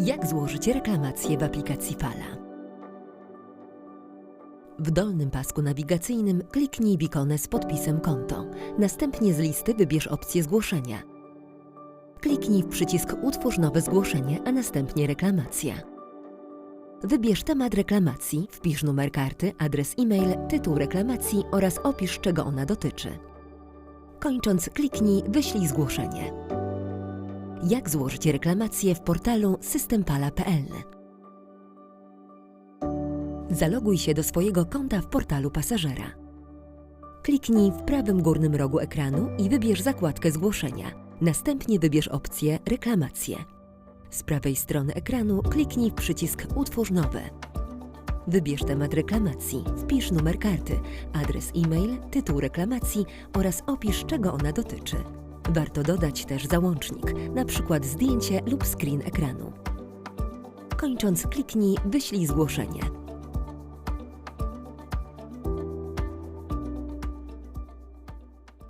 Jak złożyć reklamację w aplikacji Fala? W dolnym pasku nawigacyjnym kliknij w ikonę z podpisem konto. Następnie z listy wybierz opcję zgłoszenia. Kliknij w przycisk Utwórz nowe zgłoszenie, a następnie reklamacja. Wybierz temat reklamacji, wpisz numer karty, adres e-mail, tytuł reklamacji oraz opisz czego ona dotyczy. Kończąc kliknij Wyślij zgłoszenie. Jak złożyć reklamację w portalu systempala.pl Zaloguj się do swojego konta w portalu pasażera. Kliknij w prawym górnym rogu ekranu i wybierz zakładkę zgłoszenia. Następnie wybierz opcję Reklamacje. Z prawej strony ekranu kliknij w przycisk Utwórz nowe. Wybierz temat reklamacji, wpisz numer karty, adres e-mail, tytuł reklamacji oraz opisz czego ona dotyczy. Warto dodać też załącznik, np. zdjęcie lub screen ekranu. Kończąc kliknij Wyślij zgłoszenie.